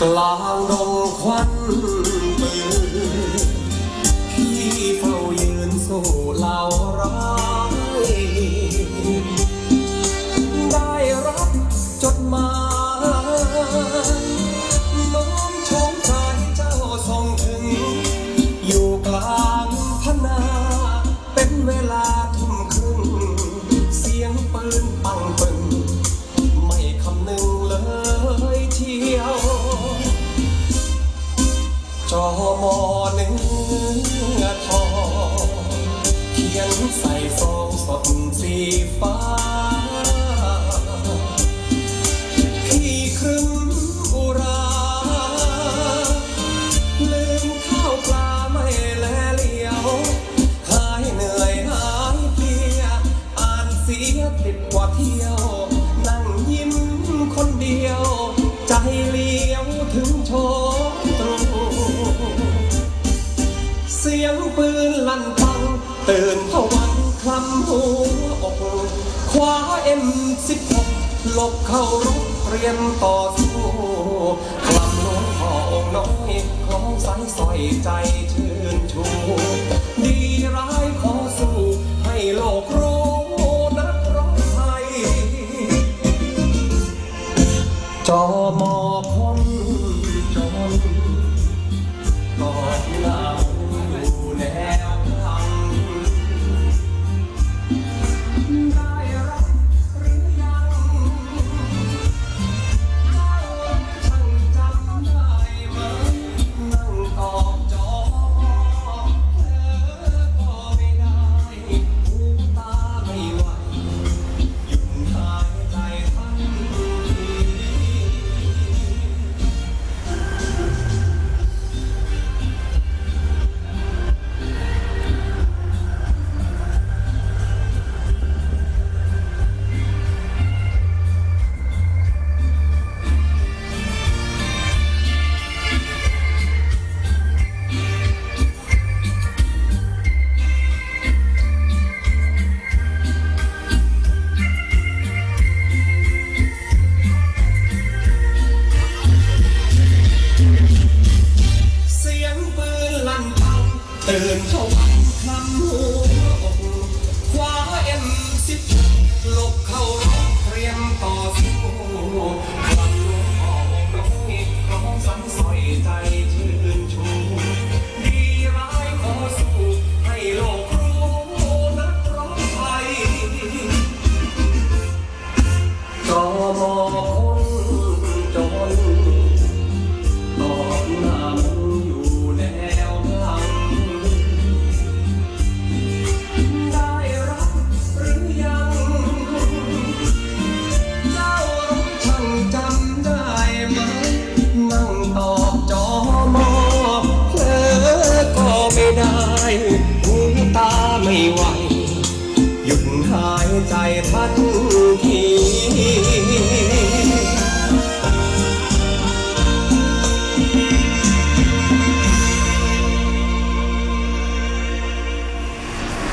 กลางดงควันปืนพี่เฝ้ายืนสู้เหล่าร้า ครึ้มอุรา ลืมข้าวปลาไม่แลเหลียว หายเหนื่อยหายเพลีย อ่านเสียติดกว่าเที่ยว นั่งยิ้มคนเดียว ใจเลี้ยวถึงโชกตรูเสียงปืนลั่นปัง ตื่นผวังคลำหัวอกคว้าเอ็มสิบหกหลบเข้ารบ เรียนต่อสู้คลำล้วนพ่อองน้อยของสายสอยใจชื่นชู ตื่นเข้าวันคลำหัวอกคว้าเอ็มสิบหลบเข้ารบเตรียมต่อสู้ ไหว หยุดหายใจทันที